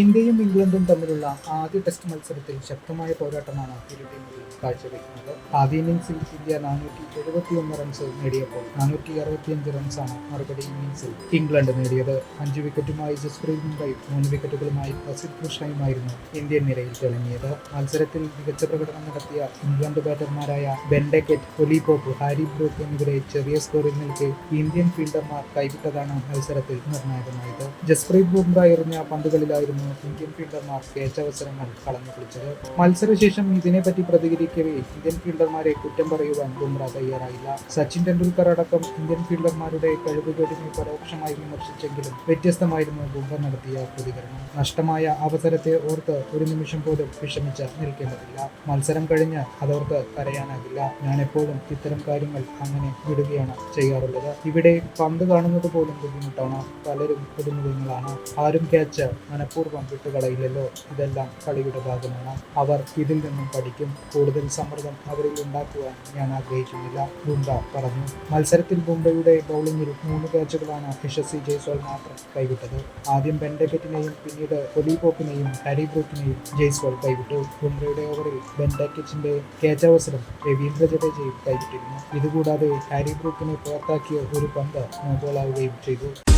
ഇന്ത്യയും ഇംഗ്ലണ്ടും തമ്മിലുള്ള ആദ്യ ടെസ്റ്റ് മത്സരത്തിൽ ശക്തമായ പോരാട്ടമാണ് ഇരു ടീമുകളും കാഴ്ചവെക്കുന്നത്. ആദ്യ ഇന്നിംഗ്സിൽ ഇന്ത്യ നാനൂറ്റി എഴുപത്തിയൊന്ന് റൺസ് നേടിയപ്പോൾ നാനൂറ്റി അറുപത്തിയഞ്ച് റൺസാണ് മറുപടി ഇന്നിംഗ്സിൽ ഇംഗ്ലണ്ട് നേടിയത്. അഞ്ച് വിക്കറ്റുമായി ജസ്പ്രീത് ബുംറയും മൂന്ന് വിക്കറ്റുകളുമായി പ്രസിദ്ധ് ഭൂഷണയുമായിരുന്നു ഇന്ത്യൻ നിരയിൽ തിളങ്ങിയത്. മത്സരത്തിൽ മികച്ച പ്രകടനം നടത്തിയ England ബാറ്റർമാരായ Ben Duckett Ollie Pope Harry Brook എന്നിവരെ ചെറിയ സ്കോറിൽ നിൽക്കെ ഇന്ത്യൻ ഫീൽഡർമാർ കൈവിട്ടതാണ് മത്സരത്തിൽ നിർണായകമായത്. ജസ്പ്രീത് ബുംറ എറിഞ്ഞ പന്തുകളിലായിരുന്നു ഇന്ത്യൻ ഫീൽഡർമാർ കേച്ചവസരങ്ങൾ കളഞ്ഞു കുളിച്ചത് മത്സരശേഷം ഇതിനെപ്പറ്റി പ്രതികരിക്കവേ ഇന്ത്യൻ ഫീൽഡർമാരെ കുറ്റം പറയുവാൻ ബുംറ തയ്യാറായില്ല. സച്ചിൻ ടെണ്ടുൽക്കർ അടക്കം ഇന്ത്യൻ ഫീൽഡർമാരുടെ കഴിവുകേടിനെ പരോക്ഷമായി വിമർശിച്ചെങ്കിലും വ്യത്യസ്തമായിരുന്നു ബുംറ നടത്തിയ പ്രതികരണം. നഷ്ടമായ അവസരത്തെ ഓർത്ത് ഒരു നിമിഷം പോലും വിഷമിച്ച് നിൽക്കേണ്ടതില്ല. മത്സരം കഴിഞ്ഞ് അതോർത്ത് കരയാനാകില്ല. ഞാൻ എപ്പോഴും ഇത്തരം കാര്യങ്ങൾ അങ്ങനെ വിടുകയാണ് ചെയ്യാറുള്ളത്. ഇവിടെ പന്ത് കാണുന്നത് പോലും ബുദ്ധിമുട്ടാണ്. പലരും പുതുമുഖങ്ങളാണ്. ആരും ക്യാച്ച് മനഃപൂർവം വിട്ടുകളയില്ലല്ലോ ഇതെല്ലാം കളിയുടെ ഭാഗമാണ് അവർ ഇതിൽ നിന്നും പഠിക്കും. കൂടുതൽ സമ്മർദ്ദം അവരിൽ ഉണ്ടാക്കുവാൻ ഞാൻ ആഗ്രഹിക്കുന്നില്ല. ബുംറ പറഞ്ഞു. മത്സരത്തിൽ ബുംറയുടെ ബൗളിംഗിൽ മൂന്ന് ക്യാച്ചുകളാണ് യശസ്വി ജയ്സ്വാൾ മാത്രം കൈവിട്ടത്. ആദ്യം ബെൻഡക്കറ്റിനെയും പിന്നീട് ഒലി പോപ്പിനെയും ഹാരി ബ്രൂക്കിനെയും ജയ്സ്വാൾ കൈവിട്ടു. ബുംറയുടെ ഓവറിൽ ബെൻഡക്കറ്റിന്റെ ക്യാച്ച് അവസരം രവീന്ദ്ര ജഡേജയും കൈവിട്ടിരുന്നു. ഇതുകൂടാതെ ഹാരി ബ്രൂക്കിനെ പുറത്താക്കിയ ഒരു പന്ത് നോബോളാവുകയും ചെയ്തു.